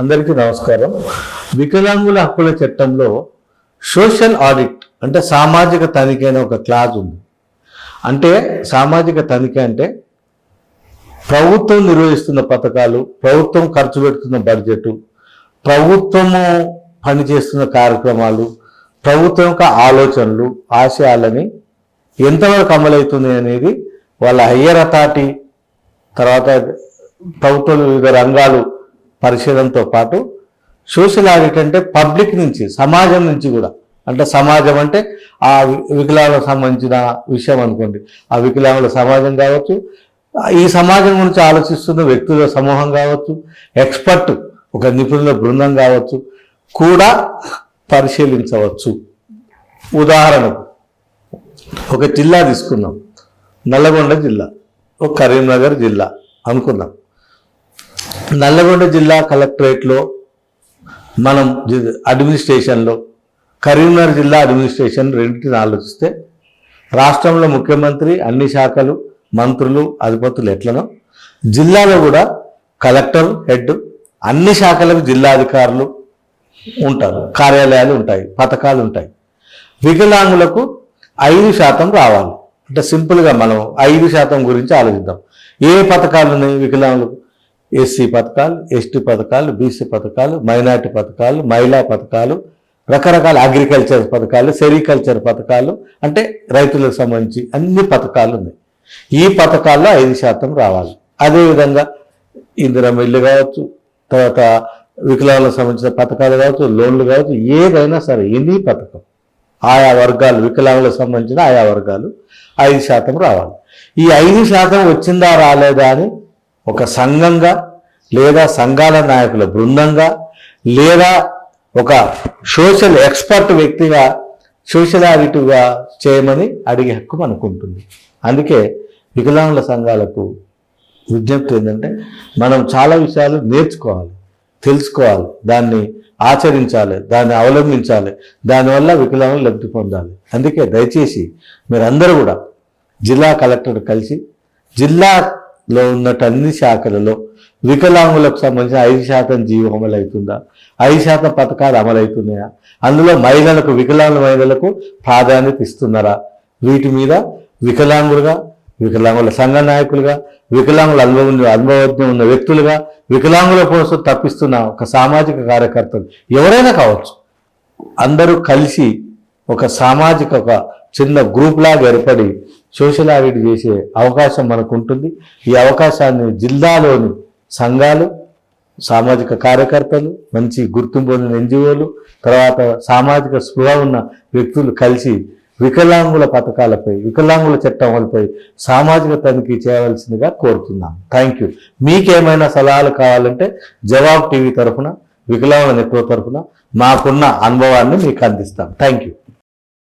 అందరికీ నమస్కారం. వికలాంగుల హక్కుల చట్టంలో సోషల్ ఆడిట్ అంటే సామాజిక తనిఖీ అనే ఒక క్లాజ్ ఉంది. అంటే సామాజిక తనిఖీ అంటే ప్రభుత్వం నిర్వహిస్తున్న పథకాలు ప్రభుత్వం ఖర్చు పెడుతున్న బడ్జెట్ ప్రభుత్వము పనిచేస్తున్న కార్యక్రమాలు ప్రభుత్వం యొక్క ఆలోచనలు ఆశయాలని ఎంతవరకు అమలవుతుంది అనేది వాళ్ళ హయ్యర్ అథారిటీ తర్వాత ప్రభుత్వం వివిధ రంగాలు పరిశీలనతో పాటు సోషల్ ఆడిట్ అంటే పబ్లిక్ నుంచి సమాజం నుంచి కూడా. అంటే సమాజం అంటే ఆ వికలాంగులకు సంబంధించిన విషయం అనుకోండి. ఆ వికలాంగుల సమాజం కావచ్చు ఈ సమాజం గురించి ఆలోచిస్తున్న వ్యక్తుల సమూహం కావచ్చు ఎక్స్పర్ట్ ఒక నిపుణుల బృందం కావచ్చు కూడా పరిశీలించవచ్చు. ఉదాహరణకు ఒక జిల్లా తీసుకుందాం. నల్లగొండ జిల్లా ఒక కరీంనగర్ జిల్లా అనుకున్నాం నల్లగొండ జిల్లా కలెక్టరేట్లో మనం అడ్మినిస్ట్రేషన్లో కరీంనగర్ జిల్లా అడ్మినిస్ట్రేషన్ రెండింటిని ఆలోచిస్తే రాష్ట్రంలో ముఖ్యమంత్రి అన్ని శాఖలు మంత్రులు అధిపతులు ఎట్లనో జిల్లాలో కూడా కలెక్టర్ హెడ్ అన్ని శాఖలకు జిల్లా అధికారులు ఉంటారు. కార్యాలయాలు ఉంటాయి పథకాలు ఉంటాయి. వికలాంగులకు ఐదు శాతం రావాలి. అంటే సింపుల్గా మనం ఐదు శాతం గురించి ఆలోచిద్దాం. ఏ పథకాలు ఉన్నాయి వికలాంగులకు? ఎస్సీ పథకాలు ఎస్టీ పథకాలు బీసీ పథకాలు మైనార్టీ పథకాలు మహిళా పథకాలు రకరకాల అగ్రికల్చర్ పథకాలు సెరికల్చర్ పథకాలు అంటే రైతులకు సంబంధించి అన్ని పథకాలు ఉన్నాయి. ఈ పథకాల్లో ఐదు శాతం రావాలి. అదేవిధంగా ఇందిరం ఇల్లు కావచ్చు తర్వాత వికలాంగులకు సంబంధించిన పథకాలు కావచ్చు లోన్లు కావచ్చు ఏదైనా సరే ఎనీ పథకం. ఆయా వర్గాలు వికలాంగులకు సంబంధించిన ఆయా వర్గాలు ఐదు శాతం రావాలి. ఈ ఐదు శాతం వచ్చిందా రాలేదా అని ఒక సంఘంగా లేదా సంఘాల నాయకుల బృందంగా లేదా ఒక సోషల్ ఎక్స్పర్ట్ వ్యక్తిగా సోషలాటివ్గా చేయమని అడిగే హక్కు మనకు ఉంటుంది అందుకే వికలాంగుల సంఘాలకు విజ్ఞప్తి ఏంటంటే మనం చాలా విషయాలు నేర్చుకోవాలి తెలుసుకోవాలి దాన్ని ఆచరించాలి దాన్ని అవలంబించాలి దానివల్ల వికలాంగులు లబ్ధి పొందాలి. అందుకే దయచేసి మీరందరూ కూడా జిల్లా కలెక్టర్ కలిసి జిల్లా లో ఉన్నట్టు అన్ని శాఖలలో వికలాంగులకు సంబంధించిన ఐదు శాతం జీవో అమలు అవుతుందా? ఐదు శాతం పథకాలు అమలవుతున్నాయా అందులో మహిళలకు వికలాంగుల మహిళలకు ప్రాధాన్యత ఇస్తున్నారా? వీటి మీద వికలాంగులుగా వికలాంగుల సంఘ నాయకులుగా వికలాంగుల అనుభవం అనుభవజ్ఞం ఉన్న వ్యక్తులుగా వికలాంగుల కోసం తప్పిస్తున్న ఒక సామాజిక కార్యకర్తలు ఎవరైనా కావచ్చు. అందరూ కలిసి ఒక సామాజిక ఒక చిన్న గ్రూప్ లాగా ఏర్పడి సోషల్ ఆడిట్ చేసే అవకాశం మనకు ఉంటుంది ఈ అవకాశాన్ని జిల్లాలోని సంఘాలు సామాజిక కార్యకర్తలు మంచి గుర్తింపు పొందిన ఎన్జిఓలు తర్వాత సామాజిక స్పృహ ఉన్న వ్యక్తులు కలిసి వికలాంగుల పథకాలపై వికలాంగుల చట్టం సామాజిక తనిఖీ చేయవలసిందిగా కోరుతున్నాం. థ్యాంక్ యూ మీకేమైనా సలహాలు కావాలంటే జవాబ్ టీవీ తరఫున వికలాంగుల నెట్వర్క్ తరఫున మాకున్న అనుభవాన్ని మీకు అందిస్తాం. Thank you